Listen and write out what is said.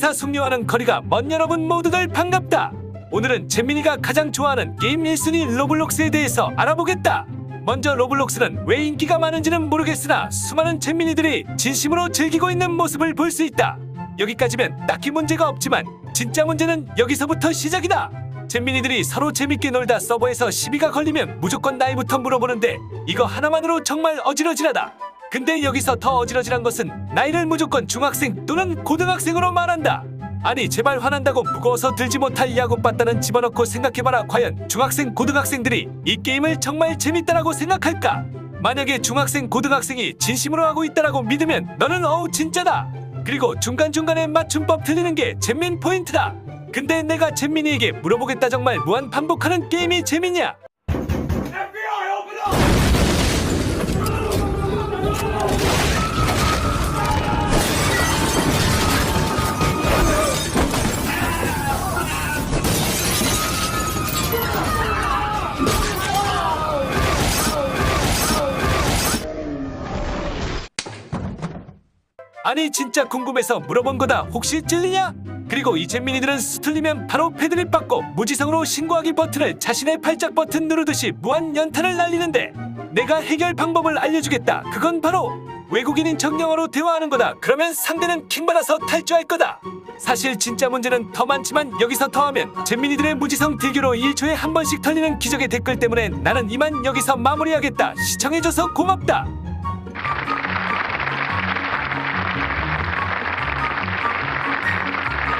신사숙녀와는 거리가 먼 여러분 모두들 반갑다. 오늘은 재민이가 가장 좋아하는 게임 1순위 로블록스에 대해서 알아보겠다. 먼저 로블록스는 왜 인기가 많은지는 모르겠으나 수많은 재민이들이 진심으로 즐기고 있는 모습을 볼 수 있다. 여기까지면 딱히 문제가 없지만 진짜 문제는 여기서부터 시작이다. 잼민이들이 서로 재밌게 놀다 서버에서 시비가 걸리면 무조건 나이부터 물어보는데 이거 하나만으로 정말 어지러지하다. 근데 여기서 더 어지러지한 것은 나이를 무조건 중학생 또는 고등학생으로 말한다. 아니 제발 화난다고 무거워서 들지 못할 야구바다는 집어넣고 생각해봐라 과연 중학생 고등학생들이 이 게임을 정말 재밌다라고 생각할까? 만약에 중학생 고등학생이 진심으로 하고 있다라고 믿으면 너는 어우 진짜다. 그리고 중간중간에 맞춤법 틀리는 게 잼민 포인트다. 근데 내가 잼민이에게 물어보겠다 정말 무한 반복하는 게임이 재밌냐? 아니 진짜 궁금해서 물어본 거다. 혹시 찔리냐? 그리고 이 잼민이들은 수틀리면 바로 패드립 받고 무지성으로 신고하기 버튼을 자신의 팔짝 버튼 누르듯이 무한 연탄을 날리는데 내가 해결 방법을 알려주겠다. 그건 바로 외국인인 정영어로 대화하는 거다. 그러면 상대는 킹받아서 탈주할 거다. 사실 진짜 문제는 더 많지만 여기서 더하면 잼민이들의 무지성 딜교로 1초에 한 번씩 털리는 기적의 댓글 때문에 나는 이만 여기서 마무리하겠다. 시청해줘서 고맙다